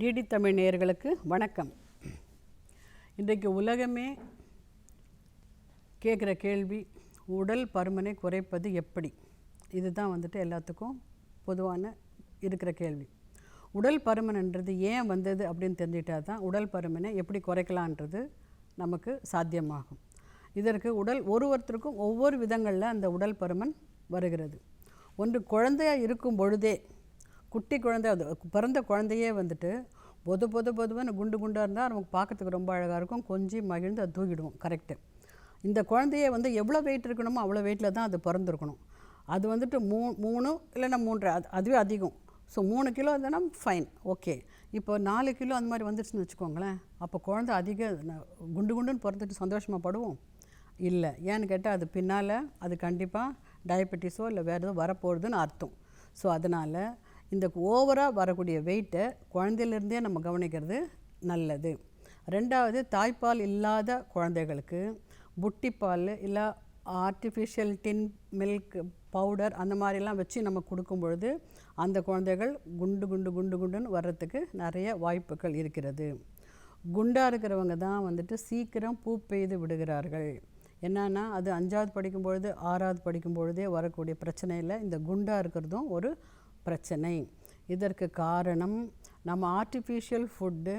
DD Tamil நேயர்களுக்கு வணக்கம். இன்றைக்கு உலகமே கேட்குற கேள்வி உடல் பருமனை குறைப்பது எப்படி? இதுதான் வந்துட்டு எல்லாத்துக்கும் பொதுவான இருக்கிற கேள்வி. உடல் பருமன்ன்றது ஏன் வந்தது அப்படின்னு தெரிஞ்சிட்டா தான் உடல் பருமனை எப்படி குறைக்கலான்றது நமக்கு சாத்தியமாகும். இதற்கு உடல் ஒரு ஒருத்தருக்கும் ஒவ்வொரு விதங்களில் அந்த உடல் பருமன் வருகிறது. ஒன்று குழந்தையா இருக்கும் பொழுதே குட்டி குழந்தை அது பிறந்த குழந்தையே வந்துட்டு பொது பொது பொதுவான குண்டு குண்டாக இருந்தால் நமக்கு பார்க்கறதுக்கு ரொம்ப அழகாக இருக்கும். கொஞ்சி மகிழ்ந்து அதை தூக்கிடுவோம் கரெக்டு இந்த குழந்தைய வந்து எவ்வளோ வெயிட் இருக்கணுமோ அவ்வளோ வெயிட்டில் தான் அது பிறந்திருக்கணும். அது வந்துட்டு மூ மூணு இல்லைன்னா மூன்றரை அது அதுவே அதிகம். ஸோ மூணு கிலோ இருந்ததுன்னா ஃபைன் ஓகே இப்போ நாலு கிலோ அந்த மாதிரி வந்துருச்சுன்னு வச்சுக்கோங்களேன். அப்போ குழந்தை அதிக குண்டு குண்டுன்னு பிறந்துட்டு சந்தோஷமாக படுவோம்? இல்லை. ஏன்னு கேட்டால் அது பின்னால் அது கண்டிப்பாக டயபெட்டிஸோ இல்லை வேறு எதுவும் வரப்போகுதுன்னு அர்த்தம். ஸோ அதனால் இந்த ஓவராக வரக்கூடிய வெயிட்டை குழந்தையிலேருந்தே நம்ம கவனிக்கிறது நல்லது. ரெண்டாவது தாய்ப்பால் இல்லாத குழந்தைகளுக்கு புட்டிப்பால் இல்லை ஆர்டிஃபிஷியல் டின் மில்க் பவுடர் அந்த மாதிரிலாம் வச்சு நம்ம கொடுக்கும் பொழுது அந்த குழந்தைகள் குண்டு குண்டு குண்டு குண்டுன்னு வர்றதுக்கு நிறைய வாய்ப்புகள் இருக்கிறது. குண்டாக இருக்கிறவங்க தான் வந்துட்டு சீக்கிரம் பூ பெய்து விடுகிறார்கள். என்னன்னா அது அஞ்சாவது படிக்கும் பொழுது ஆறாவது படிக்கும் பொழுதே வரக்கூடிய பிரச்சனையில் இந்த குண்டாக இருக்கிறதும் ஒரு பிரச்சனை. இதற்கு காரணம் நம்ம ஆர்டிஃபிஷியல் ஃபுட்டு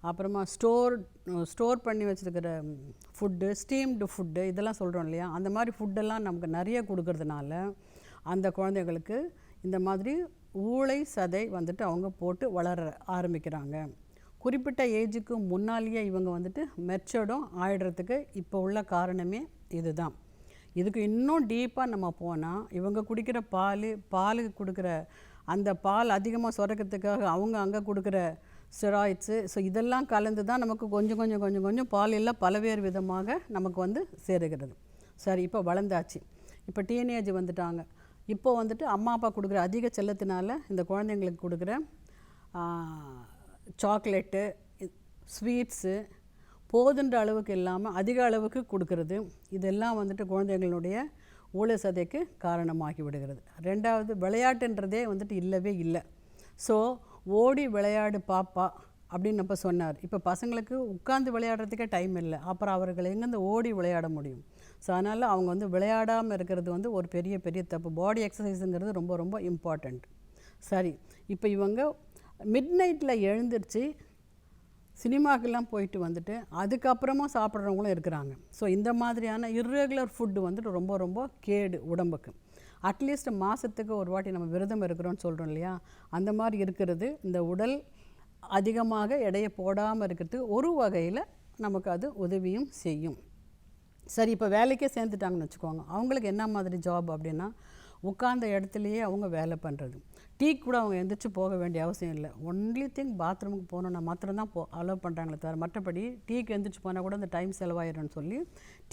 அப்புறமா ஸ்டோர் ஸ்டோர் பண்ணி வச்சுருக்கிற ஃபுட்டு ஸ்டீம்டு ஃபுட்டு இதெல்லாம் சொல்கிறோம் இல்லையா? அந்த மாதிரி ஃபுட்டெல்லாம் நமக்கு நிறைய கொடுக்கறதுனால அந்த குழந்தைகளுக்கு இந்த மாதிரி ஊளை சதை வந்துட்டு அவங்க போட்டு வளர ஆரம்பிக்கிறாங்க. குறிப்பிட்ட ஏஜுக்கு முன்னாலேயே இவங்க வந்துட்டு மெச்சர்டும் ஆயிடுறதுக்கு இப்போ உள்ள காரணமே இதுதான். இதுக்கு இன்னும் டீப்பாக நம்ம போனால் இவங்க குடிக்கிற பால் பாலுக்கு கொடுக்குற அந்த பால் அதிகமாக சுரக்கிறதுக்காக அவங்க அங்கே கொடுக்குற ஸ்டெராய்ட்ஸு ஸோ இதெல்லாம் கலந்து தான் நமக்கு கொஞ்சம் கொஞ்சம் கொஞ்சம் கொஞ்சம் பால் எல்லாம் பலவேறு விதமாக நமக்கு வந்து சேருகிறது. சரி இப்போ வளர்ந்தாச்சு. இப்போ டீனேஜ் வந்துட்டாங்க. இப்போ வந்துட்டு அம்மா அப்பா கொடுக்குற அதிக செல்லத்தினால இந்த குழந்தைங்களுக்கு கொடுக்குற சாக்லேட்டு ஸ்வீட்ஸு போதுன்ற அளவுக்கு இல்லாமல் அதிக அளவுக்கு கொடுக்கறது. இதெல்லாம் வந்துட்டு குழந்தைங்களுடைய ஊழ சதைக்கு காரணமாகி விடுகிறது. ரெண்டாவது விளையாட்டுன்றதே வந்துட்டு இல்லவே இல்லை. ஸோ ஓடி விளையாடு பாப்பா அப்படின்னு நம்ம சொன்னார். இப்போ பசங்களுக்கு உட்காந்து விளையாடுறதுக்கே டைம் இல்லை. அப்புறம் அவர்கள் எங்கேருந்து ஓடி விளையாட முடியும்? ஸோ அதனால் அவங்க வந்து விளையாடாமல் இருக்கிறது வந்து ஒரு பெரிய பெரிய தப்பு. பாடி எக்ஸசைஸுங்கிறது ரொம்ப ரொம்ப இம்பார்ட்டண்ட் சரி இப்போ இவங்க மிட் நைட்டில் எழுந்திருச்சு சினிமாக்கெல்லாம் போயிட்டு வந்துட்டு அதுக்கப்புறமா சாப்பிட்றவங்களும் இருக்கிறாங்க. ஸோ இந்த மாதிரியான இர்ரெகுலர் ஃபுட்டு வந்துட்டு ரொம்ப ரொம்ப கேடு உடம்புக்கு. அட்லீஸ்ட் மாதத்துக்கு ஒரு வாட்டி நம்ம விரதம் இருக்கிறோம்னு சொல்கிறோம் இல்லையா? அந்த மாதிரி இருக்கிறது இந்த உடல் அதிகமாக எடையை போடாமல் இருக்கிறதுக்கு ஒரு வகையில் நமக்கு அது உதவியும் செய்யும். சரி இப்போ வேலைக்கே சேர்ந்துட்டாங்கன்னு வச்சுக்கோங்க. அவங்களுக்கு என்ன மாதிரி ஜாப் அப்படின்னா உட்கார்ந்த இடத்துலையே அவங்க வேலை பண்ணுறது டீ கூட அவங்க எந்திரிச்சு போக வேண்டிய அவசியம் இல்லை. ஒன்லி திங் பாத்ரூமுக்கு போகணுன்னா மாத்திரம்தான் போ அலோவ் பண்ணுறாங்களே தவிர மற்றபடி டீக்கு எந்திரிச்சு போனால் கூட அந்த டைம் செலவாயிடும்னு சொல்லி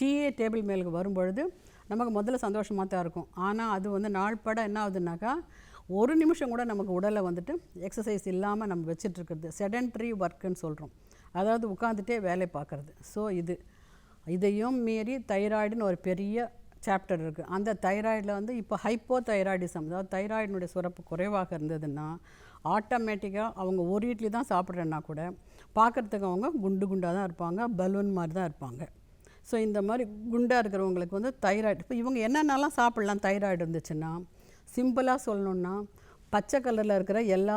டீயே டேபிள் மேலுக்கு வரும்பொழுது நமக்கு முதல்ல சந்தோஷமாக தான் இருக்கும். ஆனால் அது வந்து நாள்பட என்ன ஆகுதுனாக்கா ஒரு நிமிஷம் கூட நமக்கு உடலை வந்துட்டு எக்ஸசைஸ் இல்லாமல் நம்ம வச்சிட்ருக்கிறது. செடன்ட்ரி ஒர்க்குன்னு சொல்கிறோம் அதாவது உட்காந்துட்டே வேலை பார்க்குறது. ஸோ இது இதையும் மீறி தைராய்டுன்னு ஒரு பெரிய சாப்டர் இருக்குது அந்த தைராய்டில் வந்து இப்போ ஹைப்போ தைராய்டிசம் அதாவது தைராய்டினுடைய சுரப்பு குறைவாக இருந்ததுன்னா ஆட்டோமேட்டிக்காக அவங்க ஒரு இட்லி தான் சாப்பிட்றேன்னா கூட பார்க்குறதுக்கு அவங்க குண்டு குண்டாக தான் இருப்பாங்க பலூன் மாதிரி தான் இருப்பாங்க. ஸோ இந்த மாதிரி குண்டாக இருக்கிறவங்களுக்கு வந்து தைராய்டு இப்போ இவங்க என்னென்னலாம் சாப்பிட்லாம் தைராய்டு இருந்துச்சுன்னா சிம்பிளாக சொல்லணுன்னா பச்சை கலரில் இருக்கிற எல்லா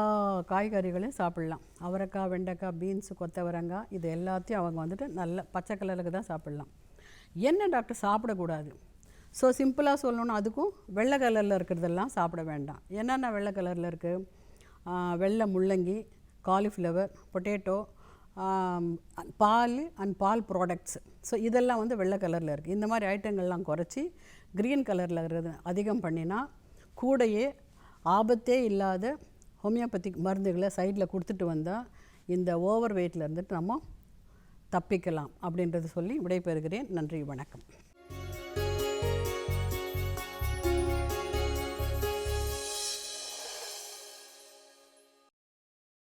காய்கறிகளையும் சாப்பிட்லாம். அவரைக்காய் வெண்டைக்காய் பீன்ஸு கொத்தவரங்காய் இது எல்லாத்தையும் அவங்க வந்துட்டு நல்ல பச்சை கலருக்கு தான் சாப்பிட்லாம். என்ன டாக்டர் சாப்பிடக்கூடாது? ஸோ சிம்பிளாக சொல்லணும்னா அதுக்கும் வெள்ளை கலரில் இருக்கிறதெல்லாம் சாப்பிட வேண்டாம். என்னென்ன வெள்ளை கலரில் இருக்குது வெள்ளை முள்ளங்கி காலிஃப்ளவர் பொட்டேட்டோ பால் அண்ட் பால் ப்ராடக்ட்ஸ் ஸோ இதெல்லாம் வந்து வெள்ளை கலரில் இருக்குது இந்த மாதிரி ஐட்டங்கள்லாம் குறைச்சி க்ரீன் கலரில் இருக்கிறது அதிகம் பண்ணினா கூடையே ஆபத்தே இல்லாத ஹோமியோபதிக் மருந்துகளை சைடில் கொடுத்துட்டு வந்தால் இந்த ஓவர் வெயிட்டில் இருந்துட்டு நம்ம தப்பிக்கலாம் அப்படின்றது சொல்லி விடைபெறுகிறேன். நன்றி வணக்கம்.